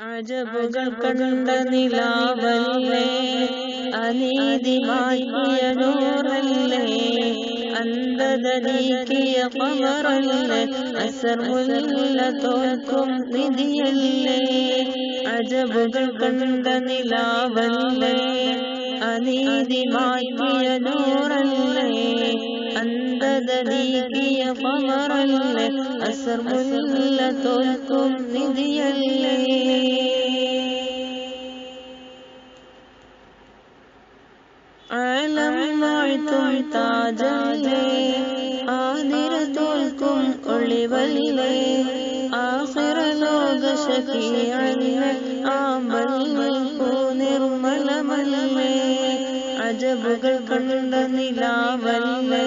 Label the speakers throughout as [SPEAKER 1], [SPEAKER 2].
[SPEAKER 1] അജബുകൾ കണ്ട നിലാവല്ലേ അനീതി മാറ്റിയ നൂറല്ലേ അന്ധത നീക്കിയ പമറല്ലേ അസർമുല്ല തോൽക്കും നിധിയല്ലേ? അജബുകൾ കണ്ട നിലാവല്ലേ അനീതി മാറ്റിയ അന്ധത നീക്കിയ അസർ മുല്ല തോൽക്കും നിധിയല്ലേ? ആലം വാഴ്ത്തും താജല്ലേ ആതിര തോൽക്കും ഒളിവല്ലേ? ആഖിറ ലോക ശക്തിയല്ലേ ആമ്പൽ നിൽപ്പൂ നിർമ്മലമല്ലേ കണ്ട നിലാവല്ലേ?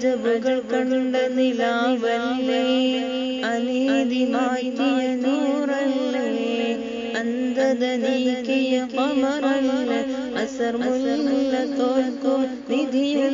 [SPEAKER 1] അജബുകൾ കണ്ട നിലാവല്ലേ? അനീതി മാറ്റിയ നൂറല്ലേ? അന്ധത നീക്കിയ കമറല്ലേ അസർമുല്ല തോൽക്കോ നിധിയല്ലേ